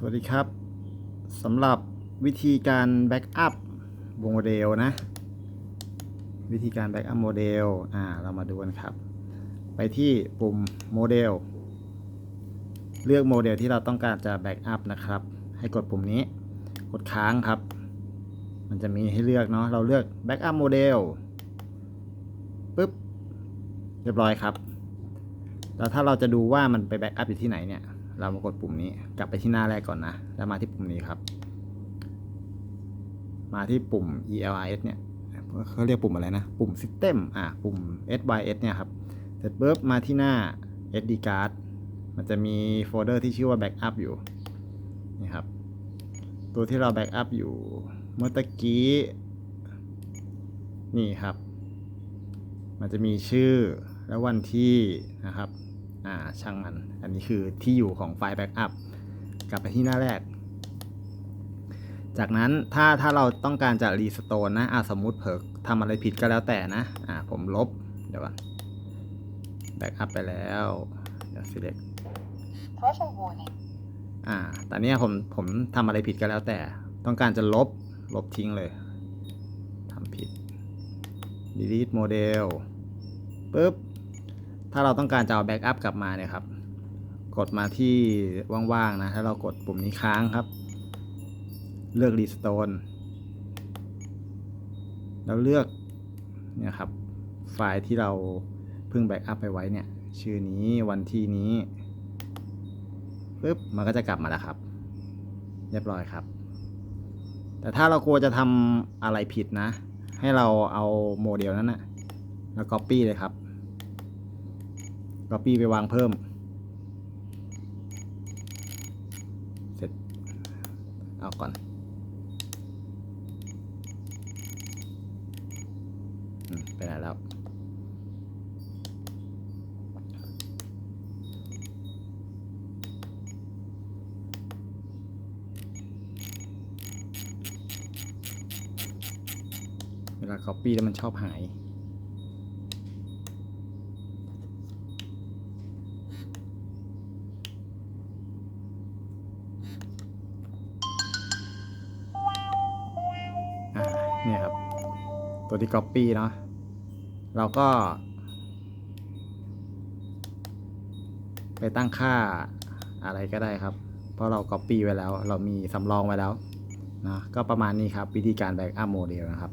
สวัสดีครับสำหรับวิธีการแบ็กอัพโมเดลนะ วิธีการแบ็กอัพโมเดลอ่าเรามาดูกันครับ ไปที่ปุ่มโมเดลเลือกโมเดลที่เราต้องการจะแบ็กอัพนะครับ ให้กดปุ่มนี้ กดค้างครับ มันจะมีให้เลือกเนาะเราเลือกแบ็กอัพโมเดลปุ๊บเรียบร้อยครับ แล้วถ้าเราจะดูว่ามันไปแบ็กอัพอยู่ที่ไหนเนี่ย เรามากดปุ่มนี้ กลับไปที่หน้าแรกก่อนนะ แล้วมาที่ปุ่มนี้ครับ มาที่ปุ่ม ELIS เนี่ยเขาเรียกปุ่มอะไรนะ ปุ่ม System อะ ปุ่ม SYS เนี่ยครับ เสร็จปุ๊บมาที่หน้า SD card มันจะมีโฟลเดอร์ที่ชื่อว่า Backup อยู่ นี่ครับ ตัวที่เรา Backup อยู่ เมื่อตะกี้ นี่ครับ มันจะมีชื่อและวันที่นะครับ อ่าช่างมัน อันนี้คือที่อยู่ของไฟล์แบ็กอัพกลับไปที่หน้าแรก จากนั้นถ้าถ้าเราต้องการจะรีสโตนนะอ่าสมมุติเผลอทำอะไรผิดก็แล้วแต่นะอ่าผมลบ เดี๋ยวก่อนแบ็กอัพไปแล้วเดี๋ยว select Threshold warning. อ่าแต่เนี้ยผมผมทำอะไรผิดก็แล้วแต่ ต้องการจะลบลบทิ้งเลยทำผิด delete model ปุ๊บ ถ้าเราต้องการจะเอาแบ็กอัพกลับมาเนี่ยครับ กดมาที่ว่างๆนะถ้าเรากดปุ่มนี้ค้างครับ เลือก restore แล้วเลือกเนี่ยครับไฟล์ที่เราเพิ่งแบ็กอัพไปไว้เนี่ย ชื่อนี้วันที่นี้ปุ๊บมันก็จะกลับมาแล้วครับ เรียบร้อยครับ แต่ถ้าเรากลัวจะทำอะไรผิดนะ ให้เราเอาโมเดลนั้นนะแล้ว copy เลยครับ copy ไปวางเพิ่ม เสร็จ เอาก่อนอืมไปไหนแล้วเวลา copy แล้วมันชอบหาย เนี่ยครับ ตัวที่ copy เนาะเราก็ ไปตั้งค่าอะไรก็ได้ครับ เพราะเรา copy ไว้แล้ว เรามีสำรองไว้แล้วนะก็ประมาณนี้ครับ วิธีการ backup model นะครับ